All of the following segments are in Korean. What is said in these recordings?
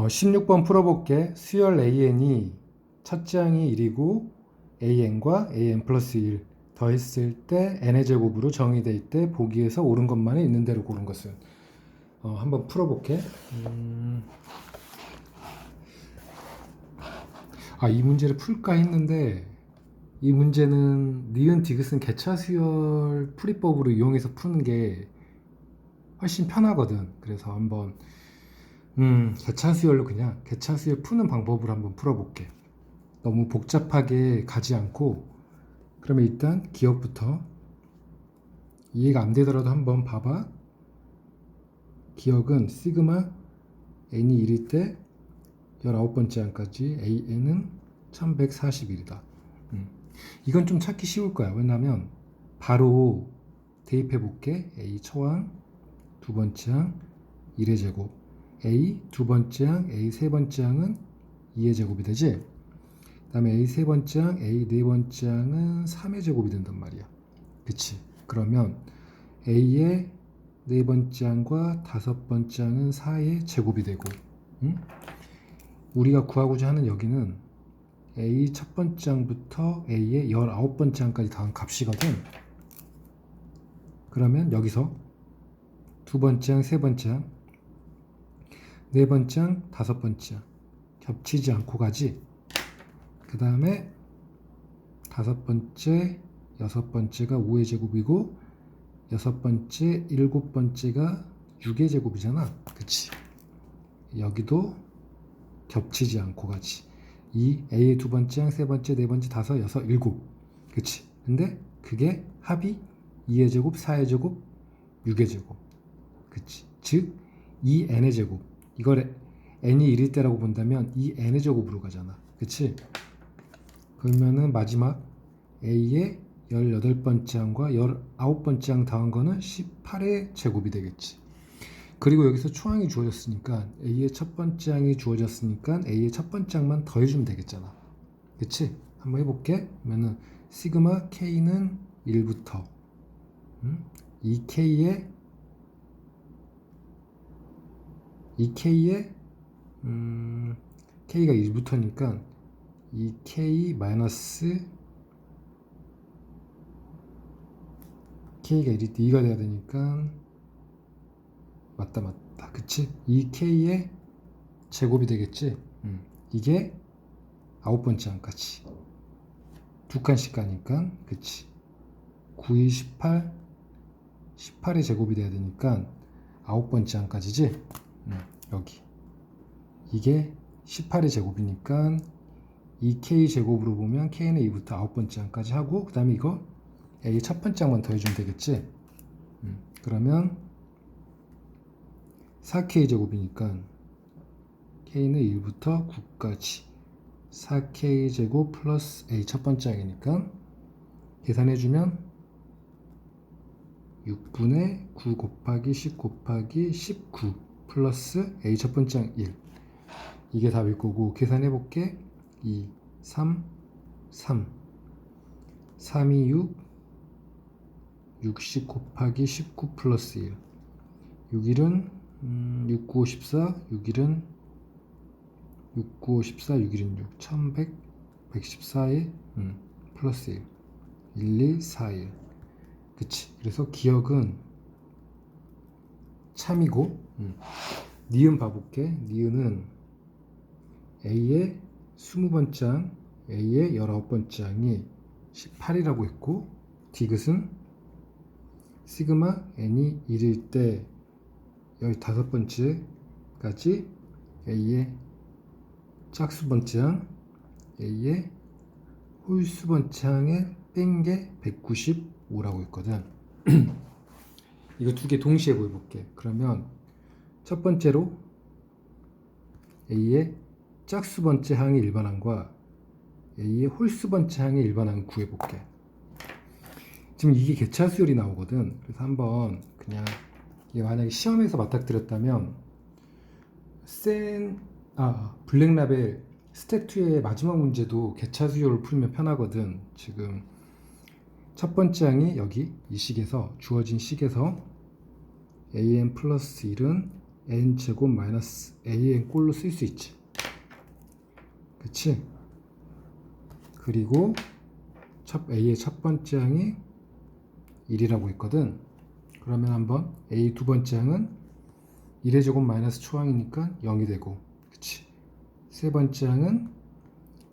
어, 16번 풀어볼게. 수열 AN이 첫째 항이 1이고 AN과 AN 플러스 1 더했을 때 n의 제곱으로 정의될 때 보기에서 옳은 것만이 있는 대로 고른 것은 어, 한번 풀어볼게. 음... 아, 이 문제를 풀까 했는데 이 문제는 니은 디귿은 개차 수열 풀이법으로 이용해서 푸는 게 훨씬 편하거든. 그래서 한번 음, 개차 수열로 그냥 개차 수열 푸는 방법으로 한번 풀어볼게. 너무 복잡하게 가지 않고 그러면 일단 기억부터 이해가 안 되더라도 한번 봐봐. 기억은 시그마 n이 1일 때 19번째 항까지 an은 1141이다. 음. 이건 좀 찾기 쉬울 거야. 왜냐면 바로 대입해 볼게. a 처항 두 번째 항 1의 제곱 a 두 번째 항 a 세 번째 항은 2의 제곱이 되지. 그 다음에 a 세 번째 항 a 네 번째 항은 3의 제곱이 된단 말이야. 그치? 그러면 a의 네 번째 항과 다섯 번째 항은 4의 제곱이 되고 응? 우리가 구하고자 하는 여기는 A 첫 번째 항부터 A의 19번째 항까지 더한 값이거든. 그러면 여기서 두 번째 항, 세 번째 항, 네 번째 항, 다섯 번째 항 겹치지 않고 가지. 그 다음에 다섯 번째, 여섯 번째가 5의 제곱이고 여섯 번째, 일곱 번째가 6의 제곱이잖아. 그치? 여기도 겹치지 않고 가지. 이 A의 두 번째 항, 세 번째, 네 번째, 다섯, 여섯, 일곱. 그치? 근데 그게 합이 2의 제곱, 4의 제곱, 6의 제곱. 그치? 즉, 이 n의 제곱. 이걸 n이 1일 때라고 본다면 이 n의 제곱으로 가잖아. 그치? 그러면은 마지막 A의 18번째 항과 19번째 항 더한 거는 18의 제곱이 되겠지. 그리고 여기서 초항이 주어졌으니까 A의 첫 번째 항이 주어졌으니까 A의 첫 번째 항만 더해주면 되겠잖아. 그치? 한번 해볼게. 그러면은 시그마 K는 1부터 음? 2K의 2K의 음, K가 1부터니까 2K 마이너스 K가 1이 2가 돼야 되니까 맞다 맞다. 그치? 2K의 제곱이 되겠지? 음. 이게 아홉 번째 항까지. 두 칸씩 가니까 그치? 9, 2, 18 18의 제곱이 돼야 되니까 아홉 번째 항까지지 음. 여기 이게 18의 제곱이니까 2K 제곱으로 보면 K는 2부터 아홉 번째 항까지 하고 그 다음에 이거 A 첫 번째 항만 더해주면 되겠지 음. 그러면 4K 제곱이니까 K는 1부터 9까지 4K 제곱 플러스 A 첫 번째 항이니까 계산해주면 6분의 9 곱하기 10 곱하기 19 플러스 A 첫 번째 항 1. 이게 답일 거고 계산해 볼게. 2, 3, 3. 3이 6, 60 곱하기 19 플러스 1. 6일은 음, 6, 9, 54, 6일은 6, 9, 54, 6일은 6, 1100, 114에 음, 플러스 1. 1, 2, 4, 1. 그치. 그래서 기억은 참이고, 음. 니은 봐볼게. 니은은 A의 20번째 항, A의 19번째 항이 18이라고 했고, 디귿은 시그마 n이 1일 때 15번째까지 A의 짝수 번째 항, A의 홀수 번째 항에 뺀게 195라고 했거든. 이거 두 개 동시에 보여볼게. 그러면 첫 번째로 A의 짝수 번째 항의 일반항과 A의 홀수 번째 항의 일반항 구해볼게. 지금 이게 개차 수열이 나오거든. 그래서 한번 그냥 이게 만약에 시험에서 맞닥뜨렸다면 센, 아, 블랙라벨 스텝 2의 마지막 문제도 개차 수열을 풀면 편하거든. 지금 첫 번째 항이 여기 이 식에서 주어진 식에서 an 플러스 1은 n 제곱 마이너스 an 꼴로 쓸 수 있지. 그치? 그리고 첫 a의 첫 번째 항이 1이라고 있거든. 그러면 한번 a 두 번째 항은 1의 제곱 마이너스 초항이니까 0이 되고, 그치? 세 번째 항은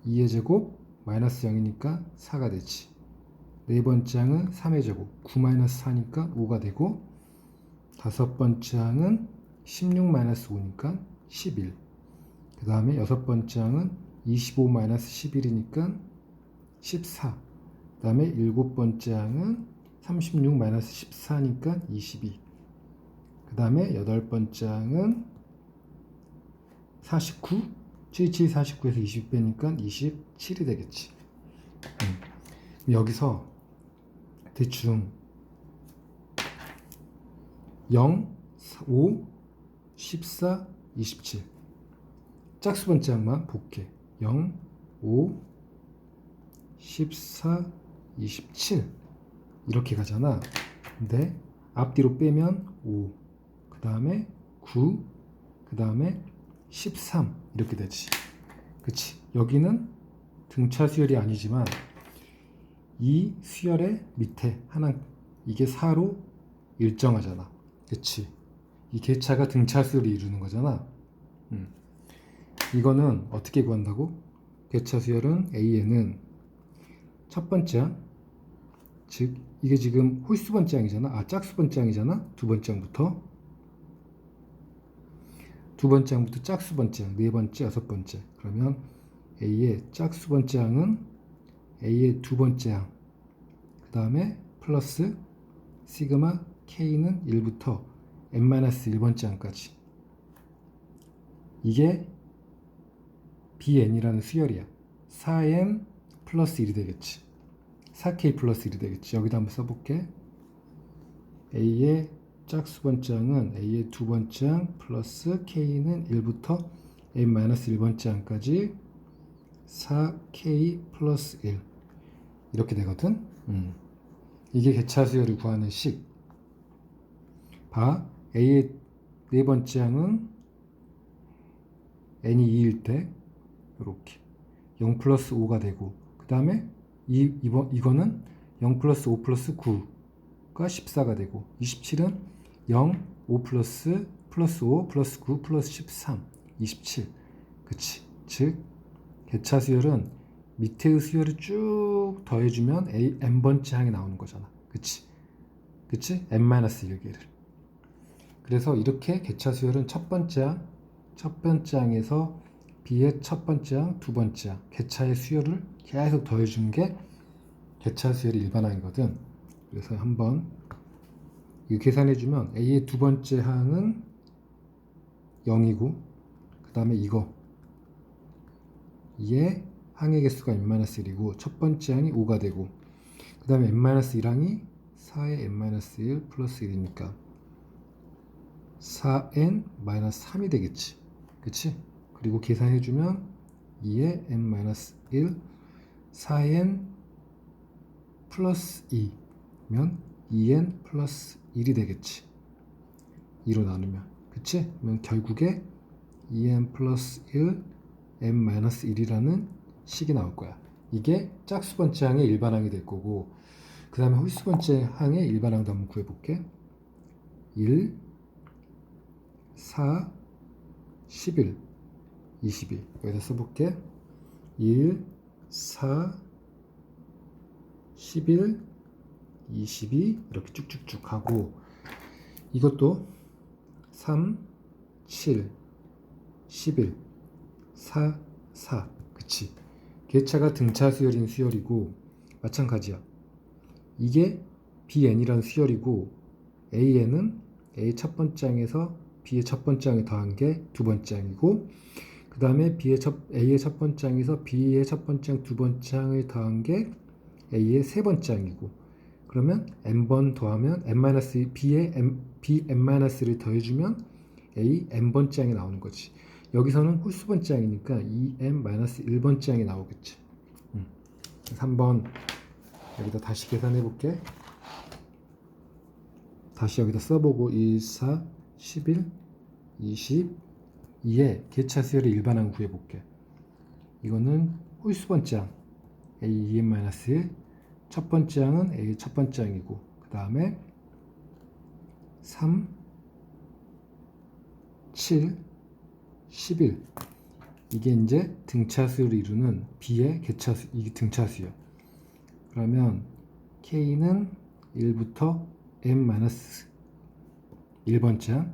2의 제곱 마이너스 0이니까 4가 되지. 네 번째 항은 3의 제곱 9 마이너스 4니까 5가 되고 다섯 번째 항은 16 마이너스 5니까 11. 그 다음에 여섯 번째 항은 25 마이너스 11이니까 14. 그 다음에 일곱 번째 항은 36 마이너스 14니까 22. 그 다음에 여덟 번째 항은 49. 77, 49에서 20 빼니까 27이 되겠지. 음. 여기서 대충 0, 5, 14, 27 짝수 번째 항만 볼게 0, 5, 14, 27 이렇게 가잖아. 근데 앞뒤로 빼면 5, 그 다음에 9, 그 다음에 13 이렇게 되지. 그치? 여기는 등차 수열이 아니지만 이 수열의 밑에 하나 이게 4로 일정하잖아. 그치? 이 개차가 등차 수열을 이루는 거잖아. 음. 이거는 어떻게 구한다고? 개차 수열은 A에는 첫 번째 항, 즉 이게 지금 홀수 번째 항이잖아. 아 짝수 번째 항이잖아. 두 번째 항부터 두 번째 항부터 짝수 번째 항, 네 번째, 여섯 번째. 그러면 A의 짝수 번째 항은 A의 두 번째 항, 그 다음에 플러스 시그마 K는 1부터 n-1번째 항까지. 이게 bn이라는 수열이야. 4n 플러스 1이 되겠지. 4k 플러스 1이 되겠지. 여기다 한번 써볼게. A의 짝수 번째 항은 A의 두 번째 항 플러스 K는 1부터 n-1번째 항까지 4K 플러스 1 이렇게 되거든. 음. 이게 개차 수열을 구하는 식. 봐. A의 네 번째 항은 n이 2일 때 이렇게 0 플러스 5가 되고 그 다음에 이거는 0 플러스 5 플러스 9가 14가 되고 27은 0, 5 플러스 플러스 5 플러스 9 플러스 13 27 그치 즉 개차 수열은 밑에의 수열을 쭉 더해주면 A, n번째 항이 나오는 거잖아. 그치? 그치? n-1개를. 그래서 이렇게 개차 수열은 첫 번째 항, 첫 번째 항에서 B의 첫 번째 항, 두 번째 항, 개차의 수열을 계속 더해주는 게 개차 수열의 일반항이거든. 그래서 한번 이거 계산해주면 A의 두 번째 항은 0이고, 그 다음에 이거. 얘 항의 개수가 n-1이고 첫 번째 항이 5가 되고 그 다음에 n-1항이 4의 n-1 플러스 1이니까 4n-3이 되겠지 그치? 그리고 계산해주면 2의 n-1 4n 플러스 2면 2n 플러스 1이 되겠지 2로 나누면 그치? 그러면 결국에 2n 플러스 1 n-1이라는 식이 나올 거야. 이게 짝수 번째 항의 일반항이 될 거고 그 다음에 홀수 번째 항의 일반항도 한번 구해볼게. 1, 4, 11, 22 여기다 써볼게. 1, 4, 11, 22 이렇게 쭉쭉쭉 하고. 이것도 3, 7, 11, 4, 4 그치? 개차가 등차 수열인 수열이고 마찬가지야. 이게 bn이라는 수열이고 an은 a 첫 번째 항에서 b의 첫 번째 항에 더한 게 두 번째 항이고 그 다음에 b의 첫 a의 첫 번째 항에서 b의 첫 번째 항 두 번째 항을 더한 게 a의 세 번째 항이고 그러면 n번 더하면 n b의 n, b n-를 더해주면 a n번째 항이 나오는 거지 여기서는 홀수 번째 항이니까 2m-1번째 항이 나오겠지. 음. 3번 여기다 다시 계산해 볼게. 다시 여기다 써보고 1, 4, 11, 22의 개차 수열의 일반항 구해볼게. 이거는 홀수 번째 항 a 2n-1 첫 번째 항은 a 첫 번째 항이고 그 다음에 3 7 11 이게 이제 등차수를 이루는 b의 개차수 이게 등차수요. 그러면 k는 1부터 n 1번째 항,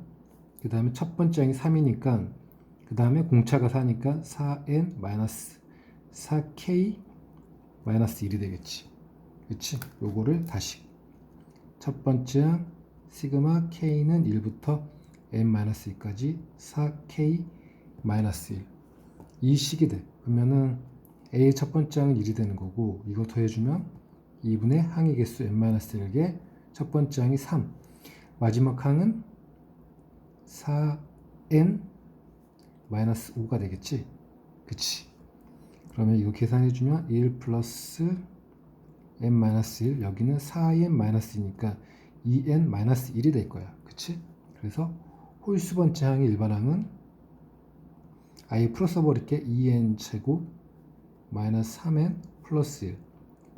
그 다음에 첫 번째 항이 3이니까 그 다음에 공차가 4니까 4n 4k 1이 되겠지. 그치? 요거를 다시 첫 번째 항 시그마 k는 1부터 n-1까지 4k 1. 이 식이 돼. 그러면은 a 첫 번째 항은 1이 되는 거고 이거 더해주면 2분의 항의 개수 n-1개 첫 번째 항이 3 마지막 항은 4n 5가 되겠지? 그치. 그러면 이거 계산해주면 1 플러스 n-1 여기는 4n-2니까 2n-1이 될 거야. 그치? 그래서 홀수 번째 항의 일반항은 아예 풀어 써버릴게. 2n 제곱 마이너스 3n 플러스 1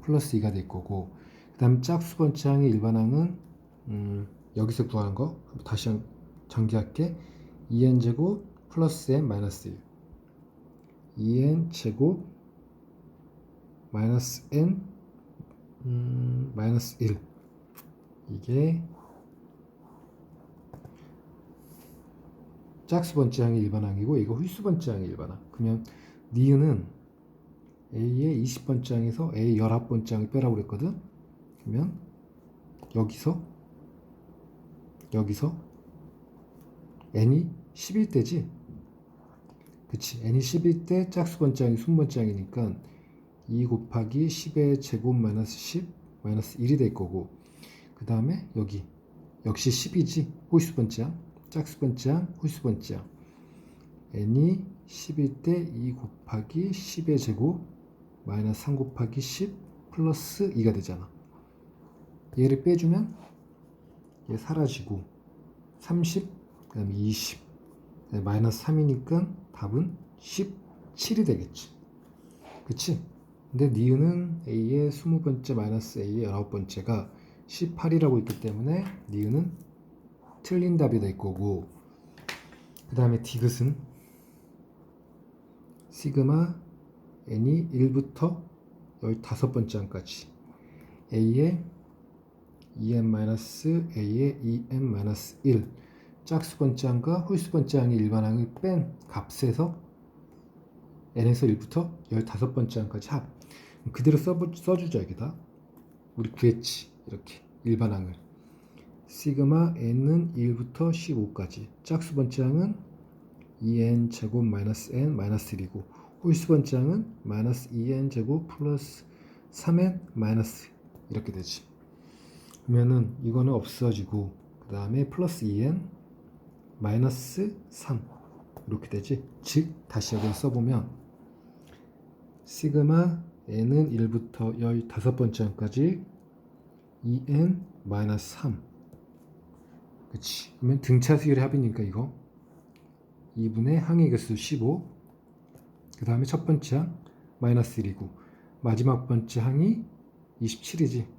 플러스 2가 될 거고. 그 다음 짝수 번째 항의 일반항은 음, 여기서 구하는 거 다시 한- 전개할게. 2n 제곱 플러스 n 마이너스 1 2n 제곱 마이너스 n 음, 마이너스 1 이게 짝수 번째 항의 일반항이고 이거 홀수 번째 항의 일반항. 그러면 니은은 A의 20번째 항에서 A 19번째 항을 빼라고 그랬거든. 그러면 여기서 여기서 n이 11대지? 그치 n이 11대 짝수 번째 항이 순 번째 항이니까 2 곱하기 10의 제곱 마이너스 10 마이너스 1이 될 거고 그 다음에 여기 역시 10이지? 홀수 번째 항 짝수 번째 항 홀수 번째 항 n이 11대 2 곱하기 10의 제곱 마이너스 3 곱하기 10 플러스 2가 되잖아. 얘를 빼주면 얘 사라지고 30, 그 다음에 20, 그다음에 마이너스 3이니까 답은 17이 되겠지. 그치? 근데 니은은 A의 20번째 마이너스 A의 19번째가 18이라고 있기 때문에 니은은 틀린 답이 될 거고 그 다음에 디귿은 시그마 n이 1부터 15번째 항까지 A의 2n a의 2n 1 짝수 번째 항과 홀수 번째 항의 일반항을 뺀 값에서 n에서 1부터 15번째 항까지 합. 그대로 써, 써주자 여기다. 우리 구했지 이렇게 일반항을. 시그마 n은 1부터 15까지. 짝수 번째 항은 2n 제곱 마이너스 n 마이너스 1이고 홀수 번째 항은 마이너스 2n 제곱 플러스 3n 마이너스 이렇게 되지 그러면은 이거는 없어지고 그 다음에 플러스 2n 마이너스 3 이렇게 되지? 즉 다시 여기 써보면 시그마 n은 1부터 15번째 항까지 2n 마이너스 3 그치? 그러면 등차 수열의 합이니까 이거. 2분의 항의 개수 15그 다음에 첫 번째 항 마이너스 1이고 마지막 번째 항이 27이지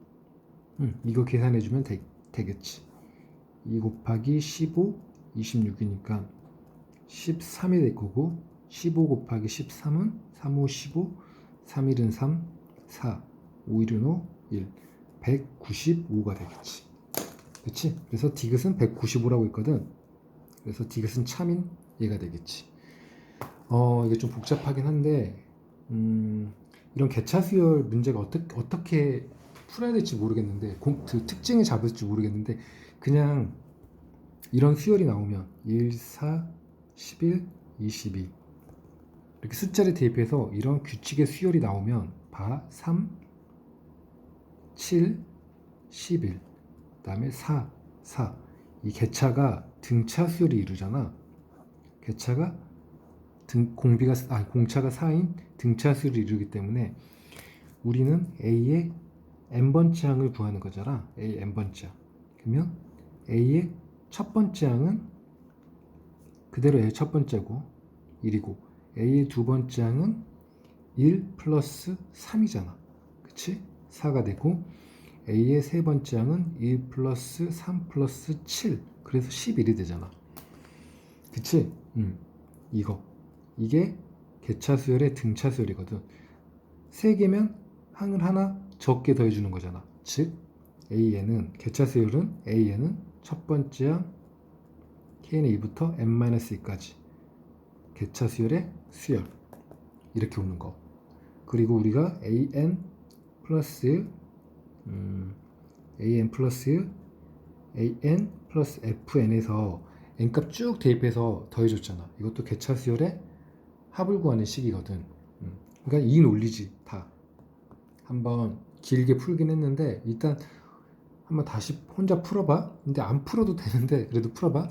응, 이거 계산해주면 되, 되겠지. 2 곱하기 15, 26이니까 13이 될 거고 15 곱하기 13은 3, 5, 15, 3, 1은 3, 4, 5, 1은 5, 1, 195가 되겠지. 그치? 그래서 디귿은 195라고 있거든. 그래서 디귿은 참인 얘가 되겠지. 어, 이게 좀 복잡하긴 한데, 음, 이런 개차 수열 문제가 어떻게, 어떻게 풀어야 될지 모르겠는데 공, 그 특징을 잡을지 모르겠는데 그냥 이런 수열이 나오면 1, 4, 11, 22 이렇게 숫자를 대입해서 이런 규칙의 수열이 나오면 봐 3, 7, 11 그 다음에 4, 4 이 개차가 등차 수열이 이루잖아. 개차가 등, 공비가 아 공차가 4인 등차 수열을 이루기 때문에 우리는 A의 n번째 항을 구하는 거잖아. A n번째 항. 그러면 A의 첫 번째 항은 그대로 A의 첫 번째고 1이고 A의 두 번째 항은 1 플러스 3이잖아. 그치? 4가 되고 A의 세 번째 항은 1 플러스 3 플러스 7 그래서 11이 되잖아. 그치? 음, 이거 이게 개차수열의 등차수열이거든. 세 개면 항을 하나 적게 더해주는 거잖아. 즉 A에는 개차수열은 A에는 첫 번째 항 K는 2부터 n-2까지 개차수열의 수열 이렇게 오는 거. 그리고 우리가 AN 플러스 음, AN 플러스 AN 플러스 FN에서 n값 쭉 대입해서 더해줬잖아. 이것도 개차수열의 합을 구하는 식이거든. 음, 그러니까 이 논리지 다. 한번 길게 풀긴 했는데 일단 한번 다시 혼자 풀어봐. 근데 안 풀어도 되는데 그래도 풀어봐.